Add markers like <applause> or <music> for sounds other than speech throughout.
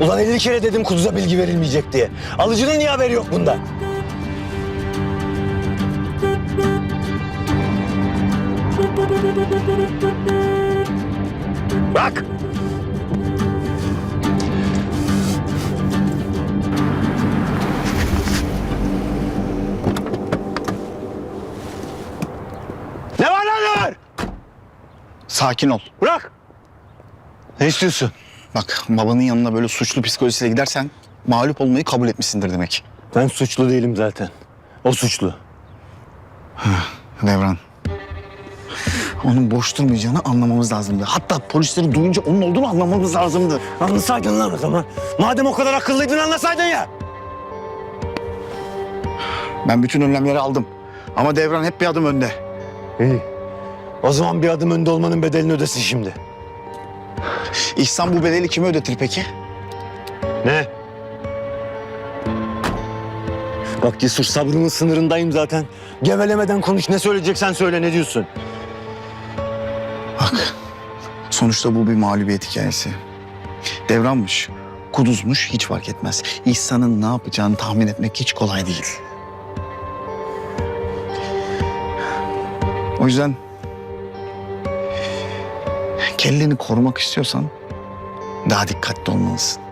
Ulan 50 kere dedim kuduza bilgi verilmeyecek diye. Alıcının niye haberi yok bundan? Bak! Ne var lan ne var? Sakin ol. Bırak! Ne istiyorsun? Bak babanın yanına böyle suçlu psikolojisiyle gidersen mağlup olmayı kabul etmişsindir demek. Ben suçlu değilim zaten. O suçlu. <sighs> Devran. Onun boş durmayacağını anlamamız lazımdı. Hatta polisleri duyunca onun olduğunu anlamamız lazımdı. Anlasaydın lan o zaman. Madem o kadar akıllıydın anlasaydın ya. Ben bütün önlemleri aldım. Ama Devran hep bir adım önde. İyi. O zaman bir adım önde olmanın bedelini ödesin şimdi. İhsan bu bedeli kime ödetir peki? Ne? Bak Cesur sabrımın sınırındayım zaten. Gevelemeden konuş ne söyleyeceksen söyle ne diyorsun? Bak sonuçta bu bir mağlubiyet hikayesi. Devranmış, kuduzmuş hiç fark etmez. İhsan'ın ne yapacağını tahmin etmek hiç kolay değil. O yüzden kelleni korumak istiyorsan daha dikkatli olmalısın.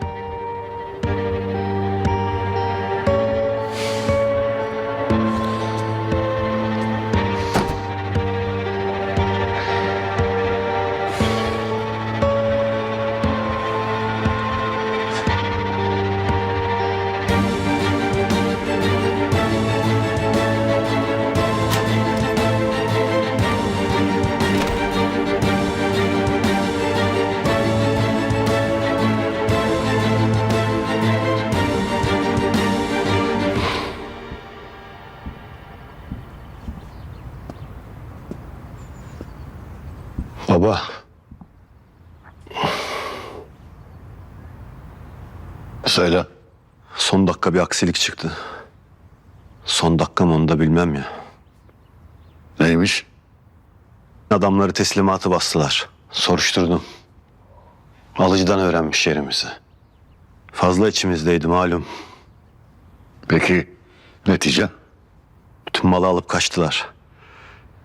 Aksilik çıktı. Son dakika mı onu da bilmem ya. Neymiş? Adamları teslimatı bastılar. Soruşturdum. Alıcıdan öğrenmiş yerimizi. Fazla içimizdeydi malum. Peki netice? Bütün malı alıp kaçtılar.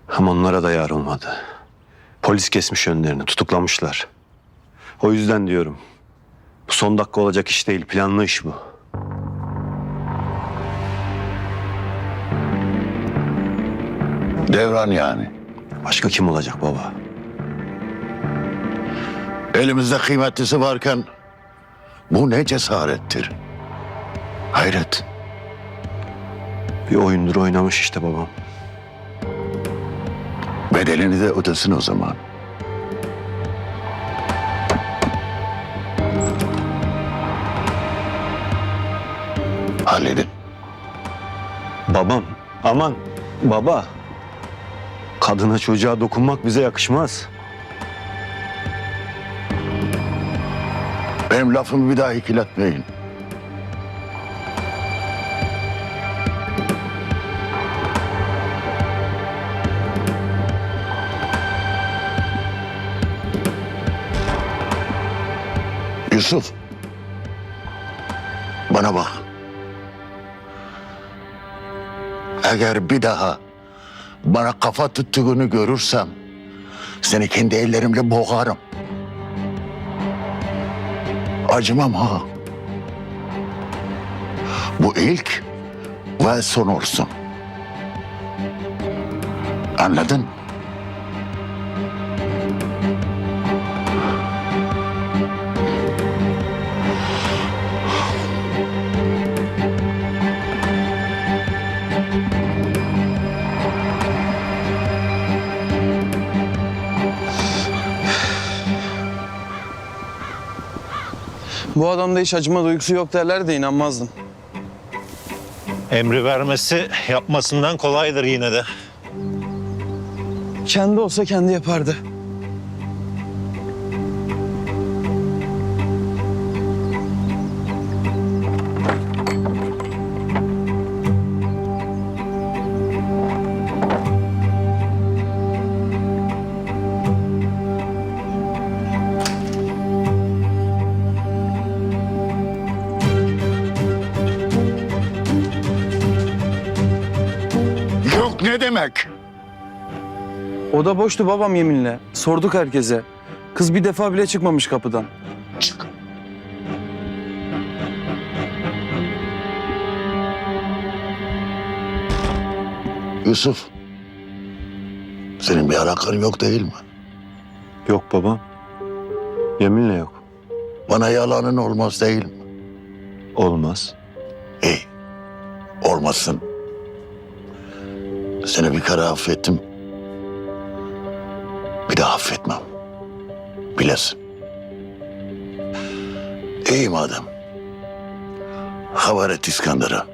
Ama onlara da yar olmadı. Polis kesmiş önlerini, tutuklamışlar. O yüzden diyorum. Bu son dakika olacak iş değil, planlı iş bu. Devran yani. Başka kim olacak baba? Elimizde kıymetlisi varken bu ne cesarettir? Hayret. Bir oyundur oynamış işte babam. Bedelini de ödesin o zaman. Halledin. Babam, aman baba. Kadına çocuğa dokunmak bize yakışmaz. Benim lafımı bir daha ikiletmeyin. Yusuf. Bana bak. Eğer bir daha bana kafa tuttuğunu görürsem seni kendi ellerimle boğarım. Acımam ha. Bu ilk ve son olsun. Anladın? Bu adamda hiç acıma duygusu yok derler de inanmazdım. Emri vermesi yapmasından kolaydır yine de. Kendi olsa kendi yapardı. O da boştu babam yeminle. Sorduk herkese. Kız bir defa bile çıkmamış kapıdan. Çık. Yusuf. Senin bir alakan yok değil mi? Yok babam. Yeminle yok. Bana yalanın olmaz değil mi? Olmaz. İyi. Olmasın. Seni bir kere affettim. Daha affetmem. Bilesin. İyi madem. Haber et İskandar'a.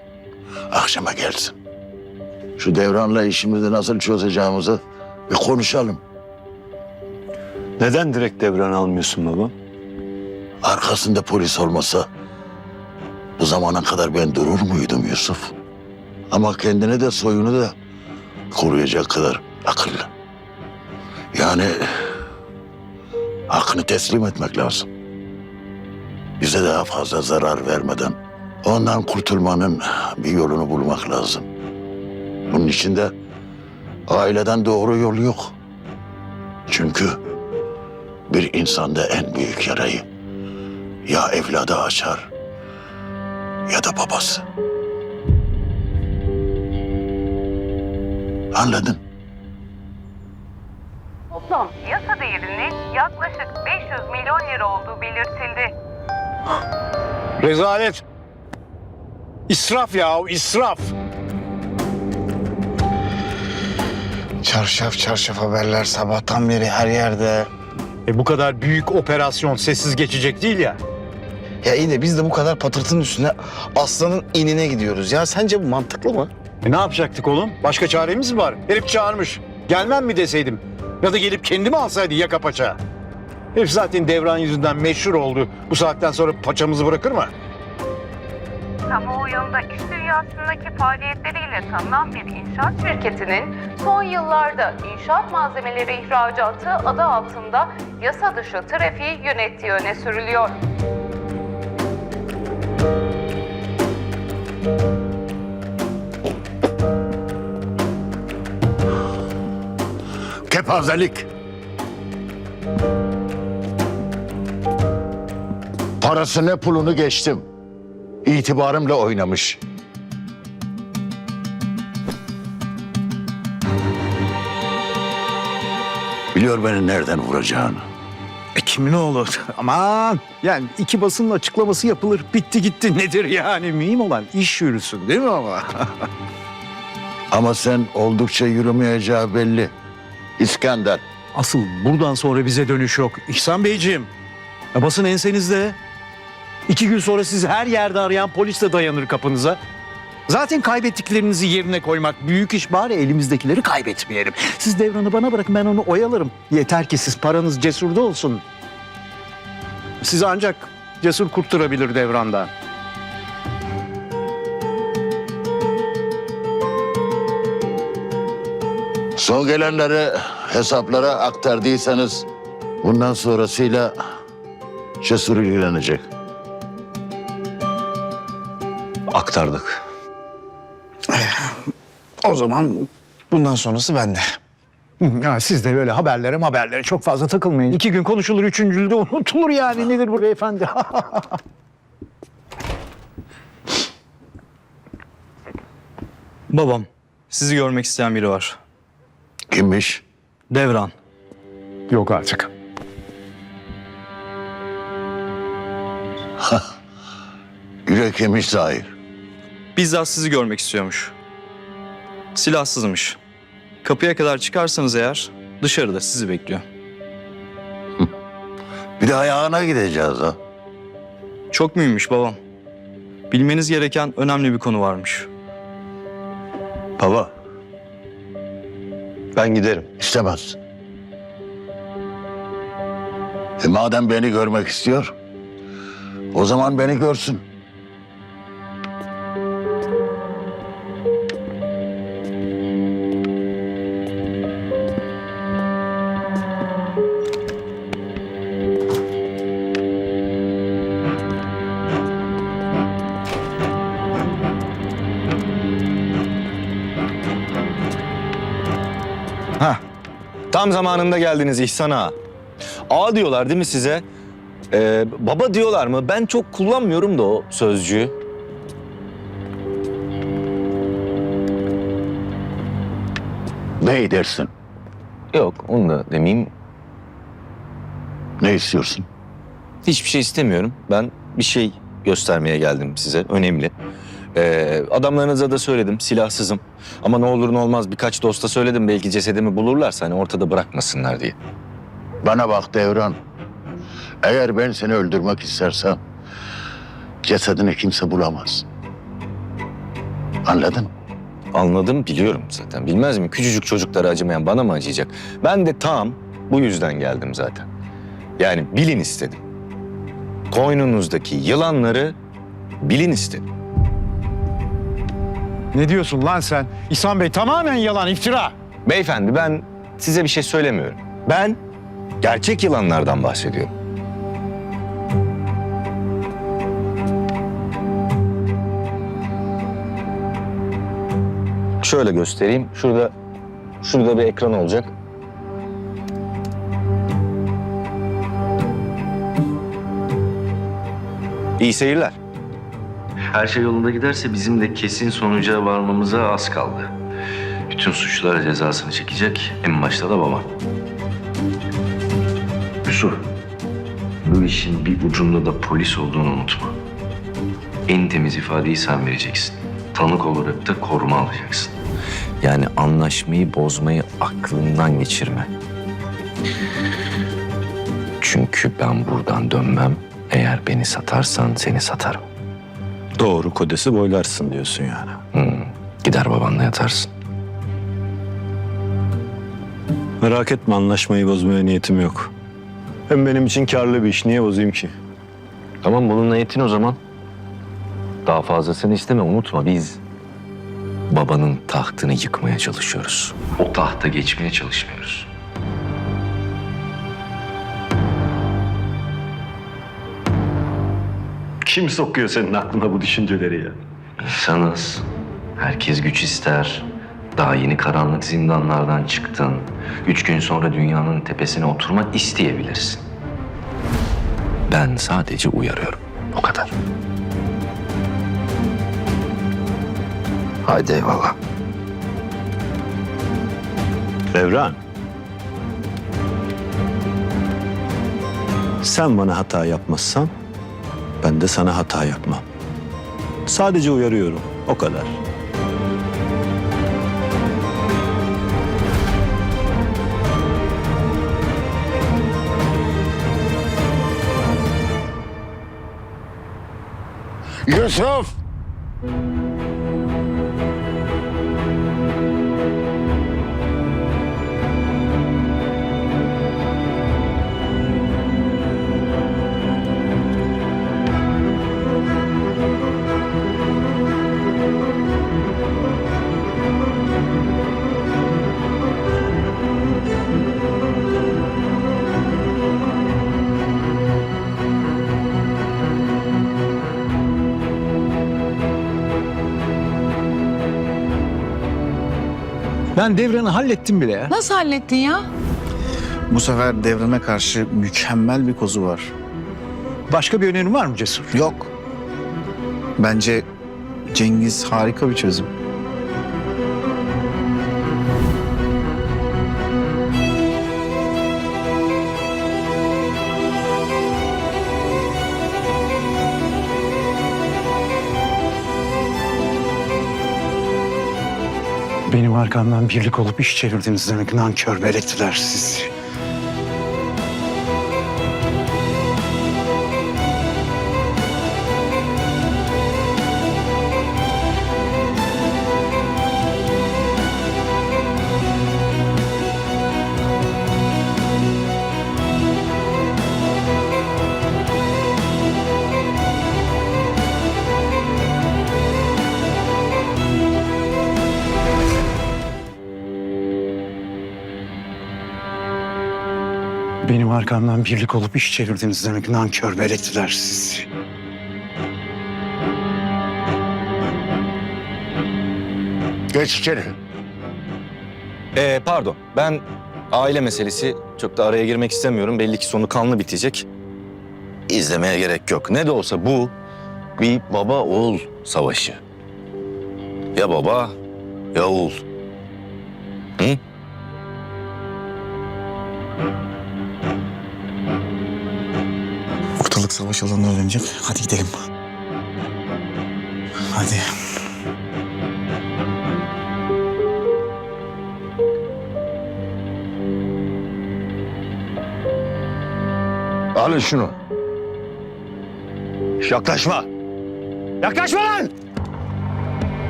Akşama gelsin. Şu devranla işimizi nasıl çözeceğimizi bir konuşalım. Neden direkt devran almıyorsun babam? Arkasında polis olmasa bu zamana kadar ben durur muydum Yusuf? Ama kendini de soyunu da koruyacak kadar akıllı. Yani hakkını teslim etmek lazım. Bize daha fazla zarar vermeden ondan kurtulmanın bir yolunu bulmak lazım. Bunun için de aileden doğru yol yok. Çünkü bir insanda en büyük yarayı ya evladı açar ya da babası. Anladın? Yaklaşık 500 milyon lira olduğu belirtildi. Rezalet. İsraf ya, israf. Çarşaf çarşaf haberler sabahtan beri her yerde. E bu kadar büyük operasyon sessiz geçecek değil ya. Ya iyi de biz de bu kadar patırtının üstüne aslanın inine gidiyoruz. Ya sence bu mantıklı mı? E ne yapacaktık oğlum? Başka çaremiz mi var? Herif çağırmış. Gelmem mi deseydim? Ya da gelip kendimi alsaydı yaka paça. Herif zaten devran yüzünden meşhur oldu. Bu saatten sonra paçamızı bırakır mı? Kamuoyunda iş dünyasındaki faaliyetleriyle tanınan bir inşaat şirketinin son yıllarda inşaat malzemeleri ihracatı adı altında yasa dışı trafiği yönettiği öne sürülüyor. Kepazelik. Parasını pulunu geçtim. İtibarımla oynamış. Biliyor beni nereden vuracağını. E kimin oğlu? <laughs> Aman yani iki basının açıklaması yapılır. Bitti gitti nedir yani? Mühim olan iş yürüsün değil mi ama? <laughs> Ama sen oldukça yürümeyeceği belli. İskender. Asıl buradan sonra bize dönüş yok. İhsan Beyciğim, ya basın ensenizde. İki gün sonra sizi her yerde arayan polis de dayanır kapınıza. Zaten kaybettiklerinizi yerine koymak büyük iş bari elimizdekileri kaybetmeyelim. Siz devranı bana bırakın ben onu oyalarım. Yeter ki siz paranız cesurda olsun. Sizi ancak cesur kurtarabilir devrandan. Son gelenleri hesaplara aktardıysanız bundan sonrasıyla cesur ilgilenecek. Aktardık. O zaman bundan sonrası bende. Ya siz de böyle haberlere haberlere çok fazla takılmayın. İki gün konuşulur, üçüncülde de unutulur yani. Nedir bu beyefendi? <laughs> Babam, sizi görmek isteyen biri var. Kimmiş? Devran. Yok artık. Yürek yemiş zahir. Bizzat sizi görmek istiyormuş. Silahsızmış. Kapıya kadar çıkarsanız eğer dışarıda sizi bekliyor. <laughs> Bir de ayağına gideceğiz ha. Çok mühimmiş babam. Bilmeniz gereken önemli bir konu varmış. Baba. Ben giderim. İstemez. E madem beni görmek istiyor, o zaman beni görsün. Zamanında geldiniz İhsan Ağa. Ağa diyorlar değil mi size? Ee, baba diyorlar mı? Ben çok kullanmıyorum da o sözcüğü. Ne dersin? Yok onu da demeyeyim. Ne istiyorsun? Hiçbir şey istemiyorum. Ben bir şey göstermeye geldim size. Önemli. Ee, adamlarınıza da söyledim silahsızım. Ama ne olur ne olmaz birkaç dosta söyledim. Belki cesedimi bulurlarsa hani ortada bırakmasınlar diye. Bana bak Devran. Eğer ben seni öldürmek istersem cesedini kimse bulamaz. Anladın? Anladım biliyorum zaten. Bilmez miyim? Küçücük çocuklara acımayan bana mı acıyacak? Ben de tam bu yüzden geldim zaten. Yani bilin istedim. Koynunuzdaki yılanları bilin istedim. Ne diyorsun lan sen? İhsan Bey tamamen yalan, iftira. Beyefendi ben size bir şey söylemiyorum. Ben gerçek yılanlardan bahsediyorum. Şöyle göstereyim. Şurada şurada bir ekran olacak. İyi seyirler. Her şey yolunda giderse bizim de kesin sonuca varmamıza az kaldı. Bütün suçlular cezasını çekecek. En başta da babam. Yusuf, bu işin bir ucunda da polis olduğunu unutma. En temiz ifadeyi sen vereceksin. Tanık olarak da koruma alacaksın. Yani anlaşmayı bozmayı aklından geçirme. Çünkü ben buradan dönmem. Eğer beni satarsan seni satarım. Doğru kodesi boylarsın diyorsun yani. Hmm, Gider babanla yatarsın. Merak etme anlaşmayı bozmaya niyetim yok. Hem benim için karlı bir iş. Niye bozayım ki? Tamam bununla yetin o zaman. Daha fazlasını isteme unutma biz babanın tahtını yıkmaya çalışıyoruz. O tahta geçmeye çalışmıyoruz. Kim sokuyor senin aklına bu düşünceleri ya? İnsanız. Herkes güç ister. Daha yeni karanlık zindanlardan çıktın. Üç gün sonra dünyanın tepesine oturmak isteyebilirsin. Ben sadece uyarıyorum. O kadar. Haydi eyvallah. Devran. Sen bana hata yapmazsan ben de sana hata yapmam. Sadece uyarıyorum. O kadar. Yusuf! Ben devranı hallettim bile ya. Nasıl hallettin ya? Bu sefer devreme karşı mükemmel bir kozu var. Başka bir önerin var mı Cesur? Yok. Bence Cengiz harika bir çözüm. Arkamdan birlik olup iş çevirdiniz demek nankör velettiler siz. Benim arkamdan birlik olup iş çevirdiniz demek nankör velettiler siz. Geç içeri. Ee, pardon ben aile meselesi çok da araya girmek istemiyorum. Belli ki sonu kanlı bitecek. İzlemeye gerek yok. Ne de olsa bu bir baba oğul savaşı. Ya baba ya oğul. Hı? Savaş alanına dönecek. Hadi gidelim. Hadi. Alın şunu. Yaklaşma. Yaklaşma lan!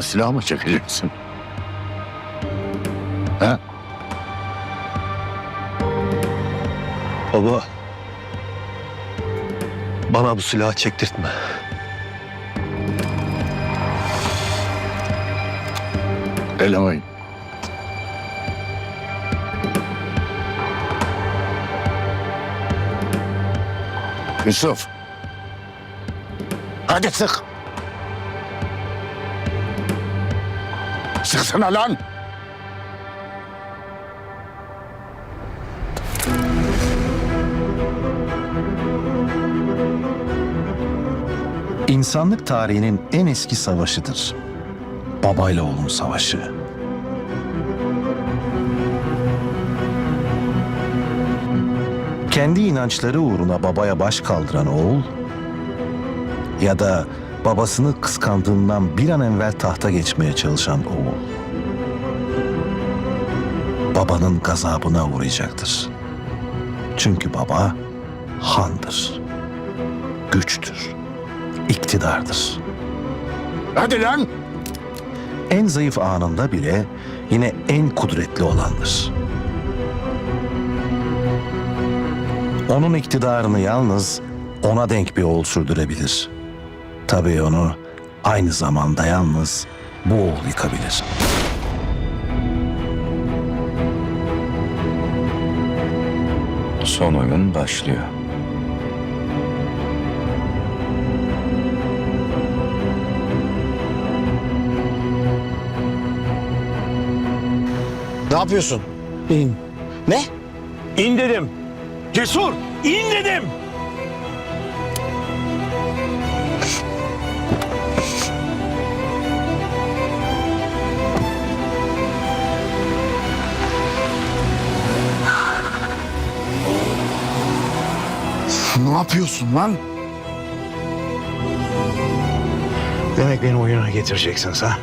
Babana silah mı çekeceksin? He? Baba. Bana bu silahı çektirtme. Elemayın. Yusuf. Hadi sık. Sıksana lan. İnsanlık tarihinin en eski savaşıdır. Babayla oğlun savaşı. Kendi inançları uğruna babaya baş kaldıran oğul ya da babasını kıskandığından bir an evvel tahta geçmeye çalışan oğul babanın gazabına uğrayacaktır. Çünkü baba handır, güçtür iktidardır. Hadi lan. En zayıf anında bile yine en kudretli olandır. Onun iktidarını yalnız ona denk bir oğul sürdürebilir. Tabii onu aynı zamanda yalnız bu oğul yıkabilir. Son oyun başlıyor. Ne yapıyorsun? İn. Ne? İn dedim. Cesur in dedim. Yapıyorsun lan? Demek beni oyuna getireceksiniz ha?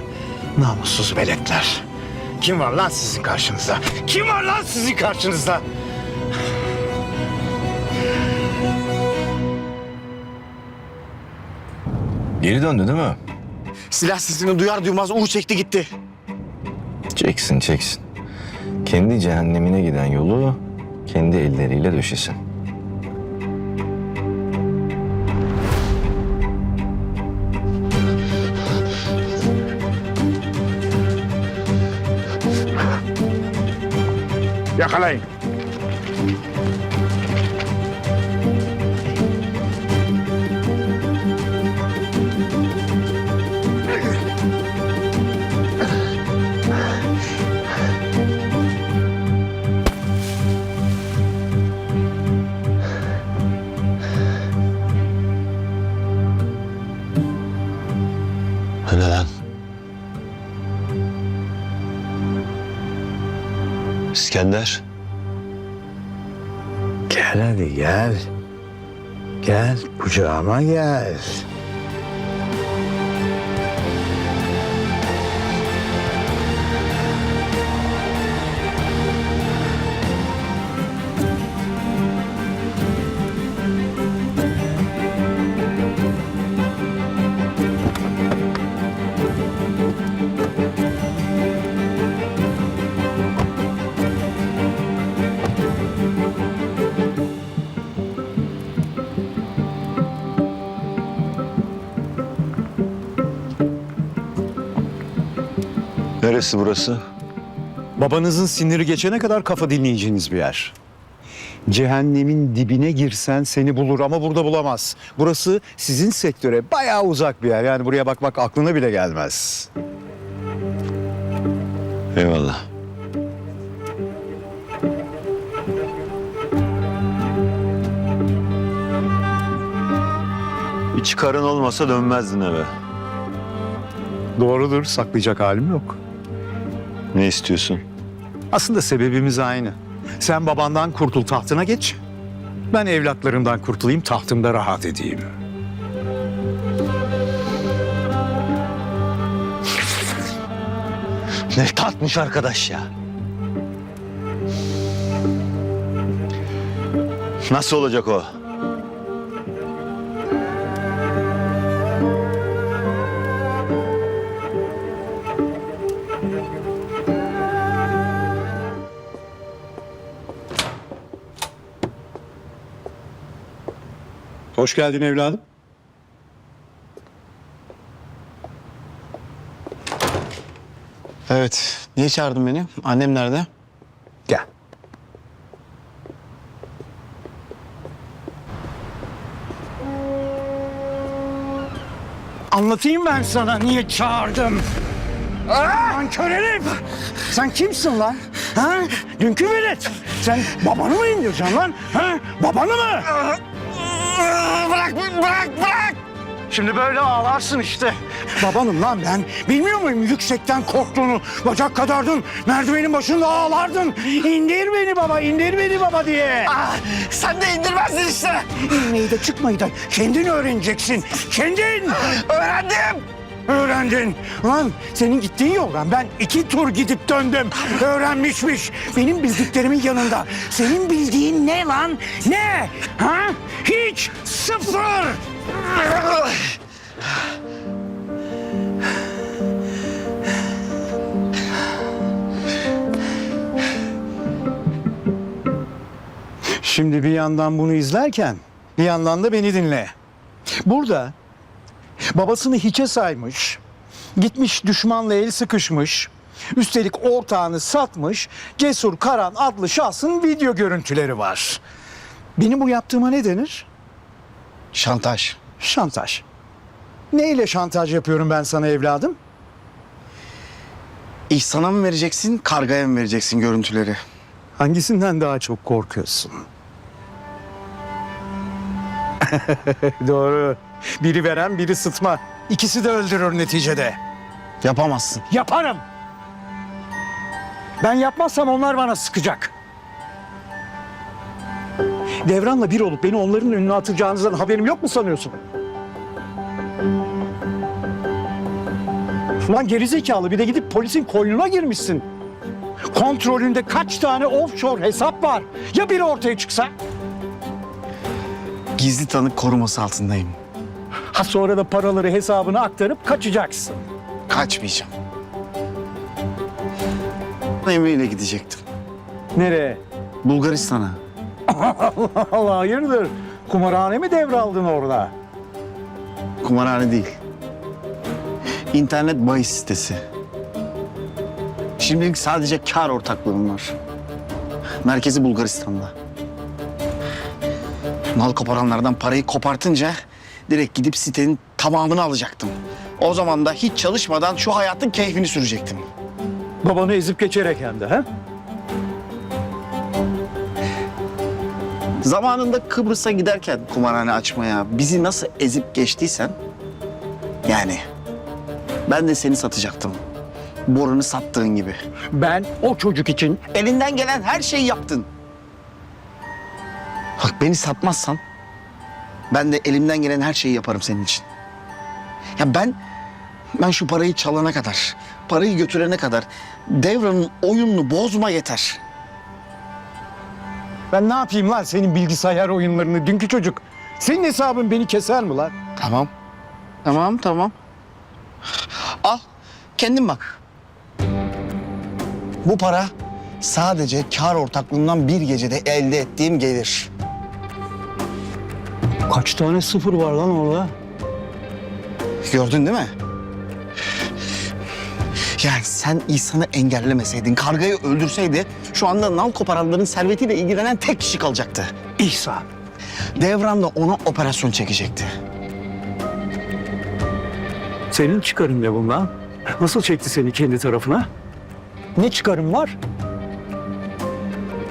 Namussuz veletler. Kim var lan sizin karşınızda? Kim var lan sizin karşınızda? Geri döndü değil mi? Silah sesini duyar duymaz U çekti gitti. Çeksin çeksin. Kendi cehennemine giden yolu kendi elleriyle döşesin. Yakalayın. Ne İskender. Gel hadi gel. Gel kucağıma gel. Neresi burası? Babanızın siniri geçene kadar kafa dinleyeceğiniz bir yer. Cehennemin dibine girsen seni bulur ama burada bulamaz. Burası sizin sektöre bayağı uzak bir yer. Yani buraya bakmak aklına bile gelmez. Eyvallah. Bir çıkarın olmasa dönmezdin eve. Doğrudur, saklayacak halim yok. Ne istiyorsun? Aslında sebebimiz aynı. Sen babandan kurtul tahtına geç. Ben evlatlarımdan kurtulayım tahtımda rahat edeyim. Ne tatmış arkadaş ya. Nasıl olacak o? Hoş geldin evladım. Evet. Niye çağırdın beni? Annem nerede? Gel. Anlatayım ben sana niye çağırdım. Lan kör herif! Sen kimsin lan? Ha? Dünkü velet. Sen babanı mı indireceksin lan? Ha? Babanı mı? Bırak, bırak, bırak! Şimdi böyle ağlarsın işte. Babanım lan ben. Bilmiyor muyum yüksekten korktuğunu? Bacak kadardın, merdivenin başında ağlardın. İndir beni baba, indir beni baba diye. sen de indirmezdin işte. İnmeyi de çıkmayı da kendin öğreneceksin. Kendin. Öğrendim. Öğrendin. Lan senin gittiğin yoldan ben iki tur gidip döndüm. Öğrenmişmiş. Benim bildiklerimin yanında. Senin bildiğin ne lan? Ne? Ha? Hiç. Sıfır. Şimdi bir yandan bunu izlerken bir yandan da beni dinle. Burada babasını hiçe saymış, gitmiş düşmanla el sıkışmış, üstelik ortağını satmış Cesur Karan adlı şahsın video görüntüleri var. Benim bu yaptığıma ne denir? Şantaj. Şantaj. Neyle şantaj yapıyorum ben sana evladım? İhsan'a mı vereceksin, kargaya mı vereceksin görüntüleri? Hangisinden daha çok korkuyorsun? <laughs> Doğru. Biri veren biri sıtma. İkisi de öldürür neticede. Yapamazsın. Yaparım. Ben yapmazsam onlar bana sıkacak. Devran'la bir olup beni onların önüne atacağınızdan haberim yok mu sanıyorsun? Ulan gerizekalı bir de gidip polisin koynuna girmişsin. Kontrolünde kaç tane offshore hesap var? Ya biri ortaya çıksa? Gizli tanık koruması altındayım. Ha sonra da paraları hesabına aktarıp kaçacaksın. Kaçmayacağım. Emre ile gidecektim. Nereye? Bulgaristan'a. <laughs> Allah hayırdır? Kumarhane mi devraldın orada? Kumarhane değil. İnternet bahis sitesi. Şimdilik sadece kar ortaklığım var. Merkezi Bulgaristan'da. Mal koparanlardan parayı kopartınca direkt gidip sitenin tamamını alacaktım. O zaman da hiç çalışmadan şu hayatın keyfini sürecektim. Babanı ezip geçerek hem de ha? Zamanında Kıbrıs'a giderken kumarhane açmaya bizi nasıl ezip geçtiysen... Yani ben de seni satacaktım. Boran'ı sattığın gibi. Ben o çocuk için Elinden gelen her şeyi yaptın. Bak beni satmazsan ben de elimden gelen her şeyi yaparım senin için. Ya ben ben şu parayı çalana kadar, parayı götürene kadar Devran'ın oyununu bozma yeter. ben ne yapayım lan senin bilgisayar oyunlarını dünkü çocuk. Senin hesabın beni keser mi lan? Tamam. Tamam, tamam. Al, kendin bak. Bu para sadece kar ortaklığından bir gecede elde ettiğim gelir. Kaç tane sıfır var lan orada? Gördün değil mi? Yani sen İhsan'ı engellemeseydin, kargayı öldürseydi şu anda nal koparanların servetiyle ilgilenen tek kişi kalacaktı. İhsan. Devran da ona operasyon çekecekti. Senin çıkarın ne bundan? Nasıl çekti seni kendi tarafına? Ne çıkarın var?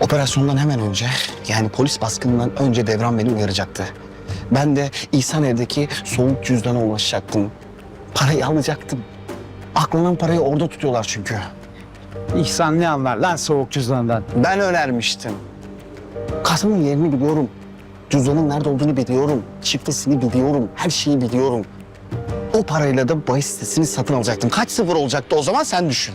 Operasyondan hemen önce yani polis baskınından önce Devran beni uyaracaktı. Ben de İhsan evdeki soğuk cüzdana ulaşacaktım. Parayı alacaktım. Aklanan parayı orada tutuyorlar çünkü. İhsan ne anlar lan soğuk cüzdandan? Ben önermiştim. Kasanın yerini biliyorum. Cüzdanın nerede olduğunu biliyorum. Şifresini biliyorum. Her şeyi biliyorum. O parayla da bahis sitesini satın alacaktım. Kaç sıfır olacaktı o zaman sen düşün.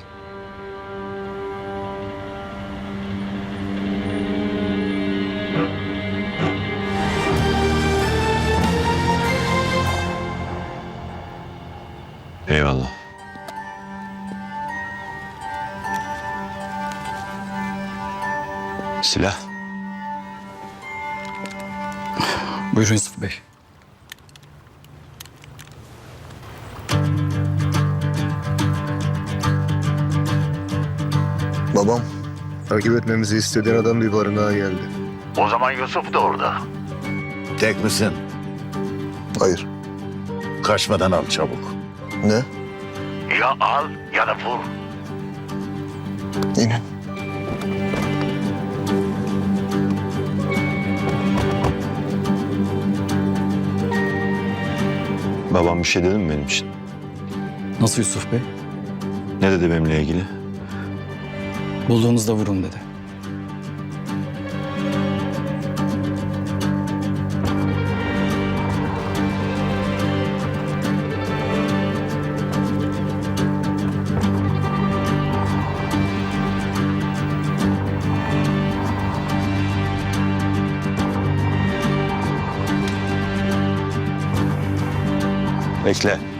Silah. Buyurun Yusuf Bey. Babam takip etmemizi istediğin adam bir barınağa geldi. O zaman Yusuf da orada. Tek misin? Hayır. Kaçmadan al çabuk. Ne? Ya al ya da vur. Yine. Babam bir şey dedi mi benim için? Nasıl Yusuf Bey? Ne dedi benimle ilgili? Bulduğunuzda vurun dedi. Bekle.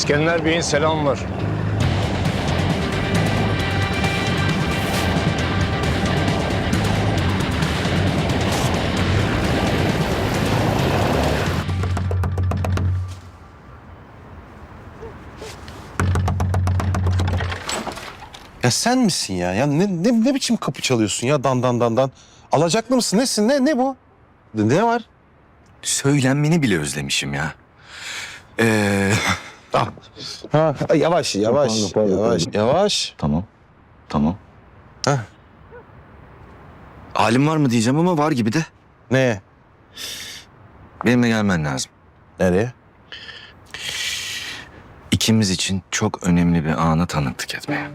İskender Bey'in selam var. Ya sen misin ya? Ya ne, ne, ne biçim kapı çalıyorsun ya dan dan dan dan? Alacaklı mısın? Nesin? Ne, ne bu? Ne ne var? Söylenmeni bile özlemişim ya. Ee, Ah. Ha, yavaş, yavaş, Pardon, pardon, yavaş, pardon. yavaş. tamam, tamam. Heh. Halim var mı diyeceğim ama var gibi de. Ne? Benimle gelmen lazım. Nereye? İkimiz için çok önemli bir ana tanıklık etmeye.